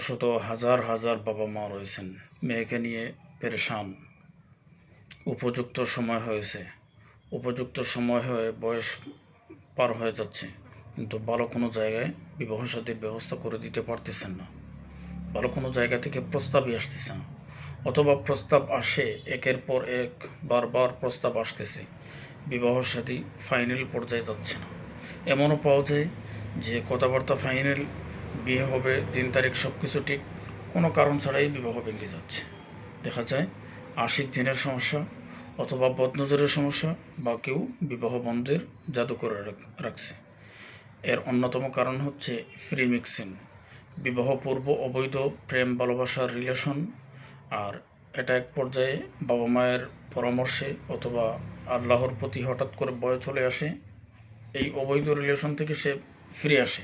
শত হাজার হাজার বাবা মা রয়েছেন। মেয়েকে নিয়ে পেরেশান। উপযুক্ত সময় হয়েছে। উপযুক্ত সময় হয়ে বয়স পার হয়ে যাচ্ছে। কিন্তু ভালো কোনো জায়গায় বিবাহ সাদীর ব্যবস্থা করে দিতে পারতেছেন না। ভালো কোনো জায়গা থেকে প্রস্তাবই আসতেছে না। অথবা প্রস্তাব আসে, একের পর এক বারবার প্রস্তাব আসতেছে। বিবাহ সাথী ফাইনাল পর্যায়ে যাচ্ছে না। এমনও পাওয়া যায় যে কথাবার্তা ফাইনাল বিয়ে হবে, তিন তারিখ সব কিছু ঠিক, কোনো কারণ ছাড়াই বিবাহ ভেঙে যাচ্ছে। দেখা যায় আশিক দিনের সমস্যা অথবা বদনজরের সমস্যা, বা কেউ বিবাহ বন্ধের জাদু করে রাখছে। এর অন্যতম কারণ হচ্ছে ফ্রি মিক্সিং বিবাহ পূর্ব অবৈধ প্রেম ভালোবাসার রিলেশন, আর এটা এক পর্যায়ে বাবা মায়ের পরামর্শে অথবা আল্লাহর প্রতি হঠাৎ করে বয় চলে আসে। এই অবৈধ রিলেশন থেকে সে ফিরে আসে।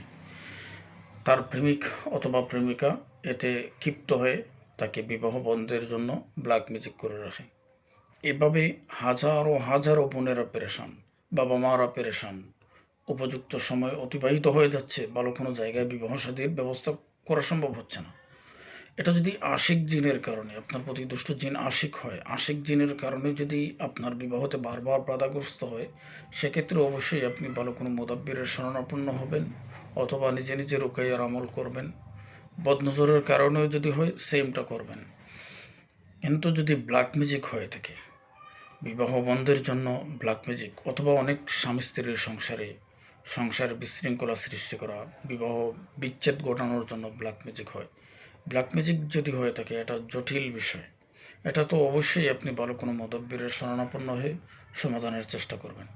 তার প্রেমিক অথবা প্রেমিকা এতে ক্ষিপ্ত হয়ে তাকে বিবাহ বন্ধের জন্য ব্ল্যাক ম্যাজিক করে রাখে। এভাবে হাজারো হাজারো বোনেরা পেরেশান বাবা মার অপারেশন উপযুক্ত সময় অতিবাহিত হয়ে যাচ্ছে। ভালো কোনো জায়গায় বিবাহ সাদীর ব্যবস্থা করা সম্ভব হচ্ছে না। এটা যদি আশিক জিনের কারণে, আপনার প্রতি দুষ্ট জিন আশিক হয়, আশিক জিনের কারণে যদি আপনার বিবাহতে বারবার বাধাগ্রস্ত হয় সেক্ষেত্রে অবশ্যই আপনি ভালো কোনো মোদাব্বিরের শরণাপন্ন হবেন অথবা নিজে নিজে রুকাইয়ার আমল করবেন। বদনজরের কারণেও যদি হয়, সেমটা করবেন। কিন্তু যদি ব্ল্যাক ম্যাজিক হয়ে থাকে, বিবাহ বন্ধের জন্য ব্ল্যাক ম্যাজিক অথবা অনেক স্বামী স্ত্রীর সংসারে সংসারে বিশৃঙ্খলা সৃষ্টি করা, বিবাহ বিচ্ছেদ ঘটানোর জন্য ব্ল্যাক ম্যাজিক হয় ব্ল্যাক ম্যাজিক যদি হয়ে থাকে, এটা জটিল বিষয়। এটা তো অবশ্যই আপনি ভালো কোনো মদব্যের শরণাপন্ন হয়ে সমাধানের চেষ্টা করবেন।